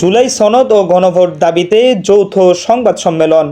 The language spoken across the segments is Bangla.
জুলাই সনদ ও গণভোট দাবিতে যৌথ সংবাদ সম্মেলন।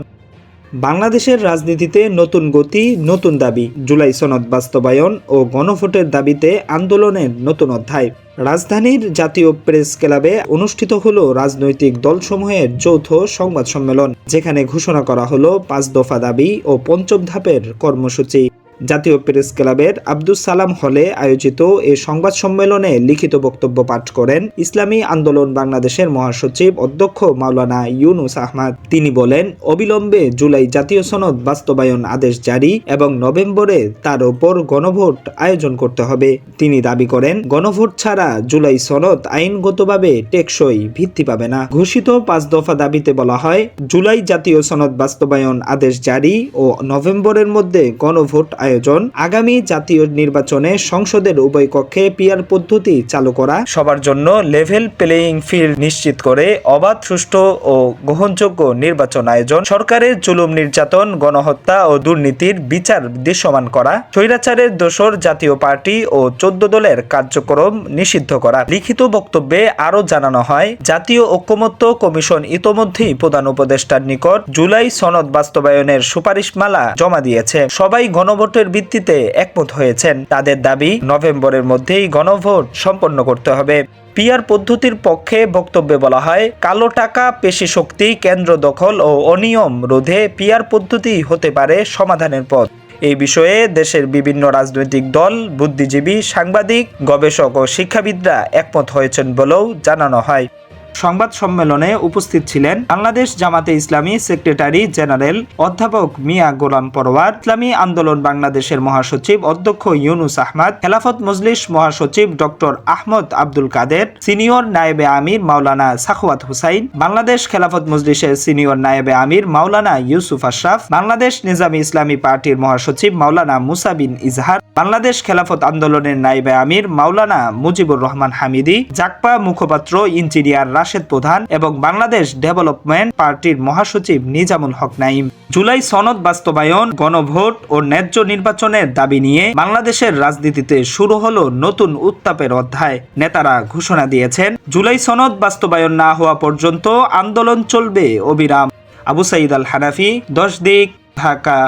বাংলাদেশের রাজনীতিতে নতুন গতি, নতুন দাবি। জুলাই সনদ বাস্তবায়ন ও গণভোটের দাবিতে আন্দোলনের নতুন অধ্যায়। রাজধানীর জাতীয় প্রেস ক্লাবে অনুষ্ঠিত হলো রাজনৈতিক দলসমূহের যৌথ সংবাদ সম্মেলন, যেখানে ঘোষণা করা হলো পাঁচ দফা দাবি ও পঞ্চম ধাপের কর্মসূচি। জাতীয় প্রেস ক্লাবের আব্দুস সালাম হলে আয়োজিত এ সংবাদ সম্মেলনে লিখিত বক্তব্য পাঠ করেন ইসলামী আন্দোলন বাংলাদেশের মহাসচিব অধ্যক্ষ মাওলানা ইউনুস আহমদ। তিনি বলেন, অবিলম্বে জুলাই জাতীয় সনদ বাস্তবায়ন আদেশ জারি এবং নভেম্বরে তার ওপর গণভোট আয়োজন করতে হবে। তিনি দাবি করেন, গণভোট ছাড়া জুলাই সনদ আইনগতভাবে টেকসই ভিত্তি পাবে না। ঘোষিত পাঁচ দফা দাবিতে বলা হয়, জুলাই জাতীয় সনদ বাস্তবায়ন আদেশ জারি ও নভেম্বরের মধ্যে গণভোট আয়োজন আগামী জাতীয় নির্বাচনে সংসদের উভয় কক্ষে পিয়ার পদ্ধতি চালু করা, সবার জন্য লেভেল প্লেয়িং ফিল্ড নিশ্চিত করে অবাধ, সুষ্ঠু ও গ্রহণযোগ্য নির্বাচন আয়োজন, সরকারের জুলুম নির্যাতন, গণহত্যা ও দুর্নীতির বিচার দৃশ্যমান করা স্বৈরাচারের দোসর জাতীয় পার্টি ও চোদ্দ দলের কার্যক্রম নিষিদ্ধ করা। লিখিত বক্তব্যে আরও জানানো হয়, জাতীয় ঐক্যমত্য কমিশন ইতোমধ্যেই প্রধান উপদেষ্টার নিকট জুলাই সনদ বাস্তবায়নের সুপারিশমালা জমা দিয়েছে। সবাই গণভোটের ভিত্তিতে একমত হয়েছেন। তাদের দাবি, নভেম্বরের মধ্যেই গণভোট সম্পন্ন করতে হবে। পিয়ার পদ্ধতির পক্ষে বক্তব্যে বলা হয়, কালো টাকা, পেশি শক্তি, কেন্দ্র দখল ও অনিয়ম রোধে পিয়ার পদ্ধতি হতে পারে সমাধানের পথ। এই বিষয়ে দেশের বিভিন্ন রাজনৈতিক দল, বুদ্ধিজীবী, সাংবাদিক, গবেষক ও শিক্ষাবিদরা একমত হয়েছেন বলেও জানানো হয়। সংবাদ সম্মেলনে উপস্থিত ছিলেন বাংলাদেশ জামাতে ইসলামী সেক্রেটারি জেনারেল অধ্যাপক মিয়া গোলাম পরওয়ার, ইসলামী আন্দোলন বাংলাদেশের মহাসচিব অধ্যক্ষ ইউনুস আহমদ, খেলাফত মজলিস মহাসচিব ডক্টর আহমদ আব্দুল কাদের, সিনিয়র নায়েবে আমির মাওলানা সাখওয়াত হুসাইন, বাংলাদেশ খেলাফত মজলিসের সিনিয়র নায়েবে আমির মাওলানা ইউসুফ আশরাফ, বাংলাদেশ নিজামী ইসলামী পার্টির মহাসচিব মাওলানা মুসা বিন ইজহার, বাংলাদেশ খেলাফত আন্দোলনের নাইবে আমির মাওলানা মুজিবুর রহমান হামিদি, জাকপা মুখপাত্র ইঞ্জিনিয়ার রাশেদ প্রধান এবং বাংলাদেশ ডেভেলপমেন্ট পার্টির মহাসচিব নিজামুল হক নাইম জুলাই সনদ বাস্তবায়ন, গণভোট ও ন্যায্য নির্বাচনের দাবি নিয়ে বাংলাদেশের রাজনীতিতে শুরু হলো নতুন উত্তাপের অধ্যায়। নেতারা ঘোষণা দিয়েছেন, জুলাই সনদ বাস্তবায়ন না হওয়া পর্যন্ত আন্দোলন চলবে অবিরাম। আবু সাইদ আল হানাফি দশ দিক, ঢাকা।